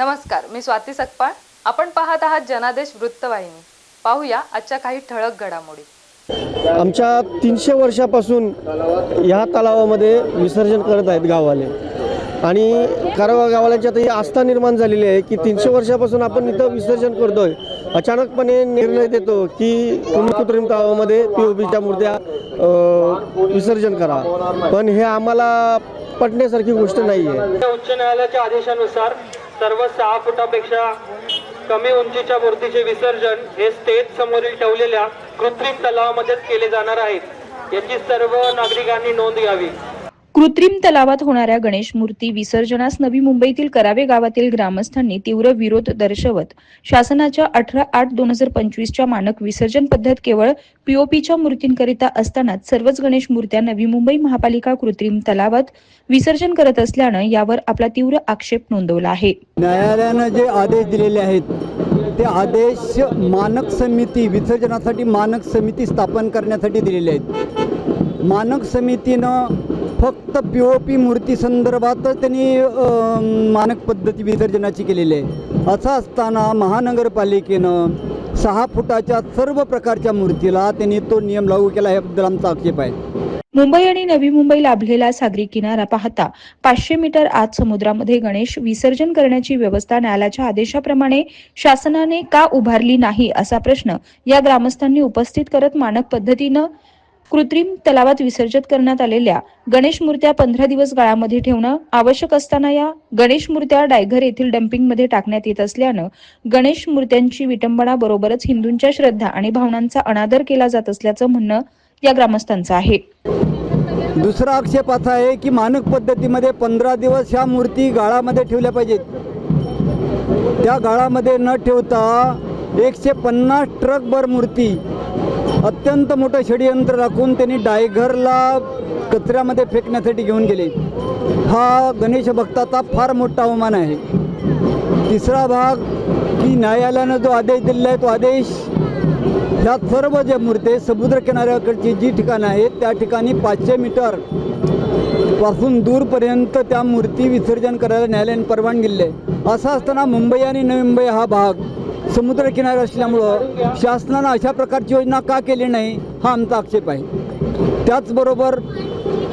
नमस्कार मी स्वाती सकपाळ. आपण पाहत आहात जनादेश वृत्तवाहिनी. पाहूया आजच्या काही ठळक घडामोडी. आमच्या तीनशे वर्षापासून ह्या तलावामध्ये विसर्जन करत आहेत गाववाले. आणि कारवा गावाल्यांच्यात ही आस्था निर्माण झालेली आहे की तीनशे वर्षापासून आपण इथं विसर्जन करतोय. अचानकपणे निर्णय देतो की तुम्ही कृत्रिम तलावामध्ये पी ओ पीच्या मूर्त्या विसर्जन करा. पण हे आम्हाला पटण्यासारखी गोष्ट नाही आहे उच्च न्यायालयाच्या आदेशानुसार सर्व सहा फुटापेक्षा कमी उंचीच्या मूर्तीचे विसर्जन हे स्टेज समोरील ठेवलेल्या कृत्रिम तलावामध्येच केले जाणार आहेत याची सर्व नागरिकांनी नोंद घ्यावी. कृत्रिम तलावात होणाऱ्या गणेश मूर्ती विसर्जनास नवी मुंबईतील करावे गावातील ग्रामस्थांनी तीव्र विरोध दर्शवत. शासनाच्या अठरा आठ दोन हजार पंचवीसच्या मानक विसर्जन पद्धत केवळ पीओपीच्या मूर्तींकरिता असतानाच सर्वच गणेश मूर्त्या नवी मुंबई महापालिका कृत्रिम तलावात विसर्जन करत असल्यानं यावर आपला तीव्र आक्षेप नोंदवला आहे. न्यायालयानं जे आदेश दिलेले आहेत ते आदेश मानक समिती विसर्जनासाठी मानक समिती स्थापन करण्यासाठी दिलेले आहेत. मानक समितीनं फक्त पी ओ पी मूर्ती संदर्भातच त्यांनी अं, मानक पद्धती विसर्जनाची केलेली आहे. असं असताना महानगरपालिकेनं सहा फुटाच्या सर्व प्रकारच्या मूर्तीला त्यांनी तो नियम लागू केला याबद्दल आमचा आक्षेप आहे. मुंबई आणि नवी मुंबई लाभलेला सागरी किनारा पाहता पाचशे मीटर आत समुद्रामध्ये गणेश विसर्जन करण्याची व्यवस्था न्यायालयाच्या आदेशाप्रमाणे शासनाने का उभारली नाही असा प्रश्न या ग्रामस्थांनी उपस्थित करत मानक पद्धतीनं कृत्रिम तलावात विसर्जित करण्यात आलेल्या गणेश मूर्त्या पंधरा दिवस गाळामध्ये ठेवणं आवश्यक असताना या गणेश मूर्त्या डायघर येथील डम्पिंगमध्ये टाकण्यात येत असल्यानं गणेश मूर्त्यांची विटंबना बरोबरच हिंदूंच्या श्रद्धा आणि भावनांचा अनादर केला जात असल्याचं म्हणणं या ग्रामस्थांचं आहे. दुसरा आक्षेप असा आहे की मानक पद्धतीमध्ये पंधरा दिवस ह्या मूर्ती गाळामध्ये ठेवल्या पाहिजेत. त्या गाळामध्ये न ठेवता एकशे पन्नास ट्रकभर मूर्ती अत्यंत मोठं षडयंत्र राखून त्यांनी डायघरला कचऱ्यामध्ये फेकण्यासाठी घेऊन गेले. हा गणेश भक्ताचा फार मोठा अवमान आहे. तिसरा भाग की न्यायालयानं जो आदेश दिलेला आहे तो आदेश ह्या सर्व ज्या मूर्ते समुद्रकिनाऱ्याकडची समुद्र किनाऱ्याकडची जी ठिकाणं आहेत त्या ठिकाणी पाचशे मीटरपासून दूरपर्यंत त्या मूर्ती विसर्जन करायला न्यायालयाने परवानगी दिली आहे. असं असताना मुंबई आणि नवी मुंबई हा भाग समुद्र किनारा असल्यामुळं शासनानं अशा प्रकारची योजना का केली नाही हा आमचा आक्षेप आहे. त्याचबरोबर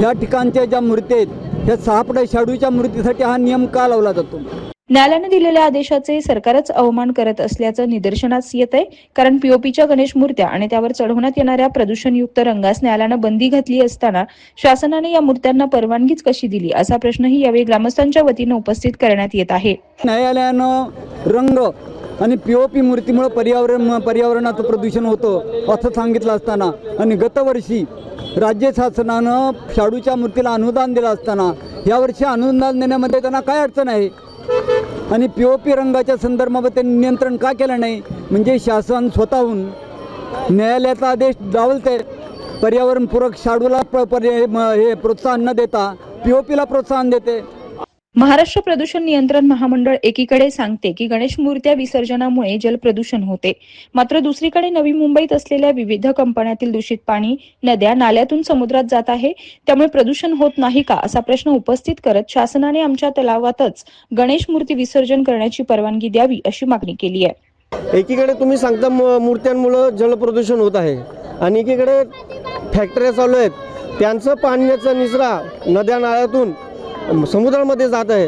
या ठिकाणच्या ज्या मूर्ती आहेत ह्या सहा फुटा शाडूच्या मूर्तीसाठी हा नियम का लावला जातो? न्यायालयाने दिलेल्या आदेशाचे सरकारच अवमान करत असल्याचं निदर्शनास येत आहे. कारण पीओपीच्या गणेश मूर्त्या आणि त्यावर चढवण्यात येणाऱ्या प्रदूषणयुक्त रंगास न्यायालयानं बंदी घातली असताना शासनाने या मूर्त्यांना परवानगीच कशी दिली? असा प्रश्नही यावेळी ग्रामस्थांच्या वतीनं उपस्थित करण्यात येत आहे. न्यायालयानं रंग आणि पी ओ पी मूर्तीमुळं पर्यावरण पर्यावरणाचं प्रदूषण होतं असं सांगितलं असताना. आणि गतवर्षी राज्य शासनानं शाडूच्या मूर्तीला अनुदान दिलं असताना यावर्षी अनुदान देण्यामध्ये त्यांना काय अडचण आहे? आणि पी ओ पी रंगाच्या संदर्भामध्ये त्यांनी नियंत्रण का केलं नाही? म्हणजे शासन स्वतःहून न्यायालयाचा आदेश डावलते पर्यावरणपूरक शाडूला प- पर्याय म- हे प्रोत्साहन न देता पी ओ पीला प्रोत्साहन देते महाराष्ट्र प्रदूषण नियंत्रण महामंडळ एकीकडे सांगते की गणेश मूर्त्या विसर्जनामुळे जलप्रदूषण होते. मात्र दुसरीकडे नवी मुंबईत असलेल्या विविध कंपन्यातील दूषित पाणी नद्या नाल्यातून समुद्रात जात आहे. त्यामुळे प्रदूषण होत नाही का असा प्रश्न उपस्थित करत शासनाने आमच्या तलावातच गणेश मूर्ती विसर्जन करण्याची परवानगी द्यावी अशी मागणी केली आहे. एकीकडे तुम्ही सांगता मूर्त्यांमुळे मूर्त्यांमुळं जलप्रदूषण होत आहे आणि एकीकडे फॅक्टऱ्या चालू आहेत. त्यांचं पाण्याचा निचरा नद्या नाळ्यातून समुद्रामध्ये जात आहे.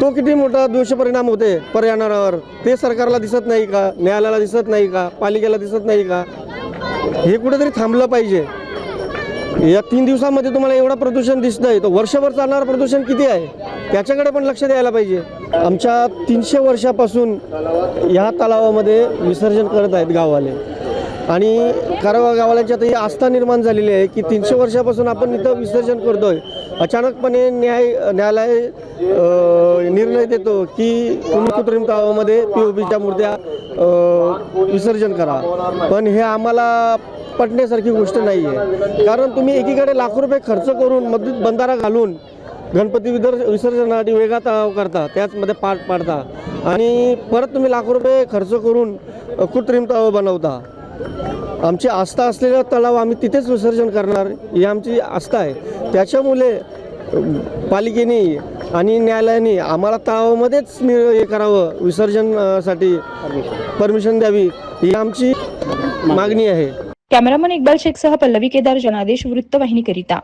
तो किती मोठा दुष्परिणाम होते पर्यावरणावर? ते सरकारला दिसत नाही का? न्यायालयाला दिसत नाही का? पालिकेला दिसत नाही का? हे कुठेतरी थांबलं पाहिजे. या तीन दिवसामध्ये तुम्हाला एवढं प्रदूषण दिसत आहे तर वर्षभर चालणारं प्रदूषण किती आहे? त्याच्याकडे पण लक्ष द्यायला पाहिजे. आमच्या तीनशे वर्षापासून ह्या तलावामध्ये विसर्जन करत आहेत गाववाले. आणि कारवा तर ही आस्था निर्माण झालेली आहे की तीनशे वर्षापासून आपण इथं विसर्जन करतोय. अचानकपणे न्याय न्यायालय निर्णय देतो की तुम्ही कृत्रिम तलावामध्ये पी ओ पीच्या मूर्त्या विसर्जन करा. पण हे आम्हाला पटण्यासारखी गोष्ट नाही आहे कारण तुम्ही एकीकडे लाखो रुपये खर्च करून मधीत बंधारा घालून गणपती विदर विसर्जनासाठी वेगळा करता त्याचमध्ये पाठ पाडता आणि परत तुम्ही लाखो रुपये खर्च करून कृत्रिम तलाव बनवता. आमची आस्था असलेला तलाव आम्ही तिथेच विसर्जन करणार. ही आमची आस्था आहे. त्याच्यामुळे पालिकेने आणि न्यायालयाने आम्हाला तळावामध्येच हे करावं विसर्जनसाठी परमिशन द्यावी ही आमची मागणी आहे. कॅमेरामन इक्बाल शेखसह पल्लवी केदार जनादेश वृत्तवाहिनीकरिता.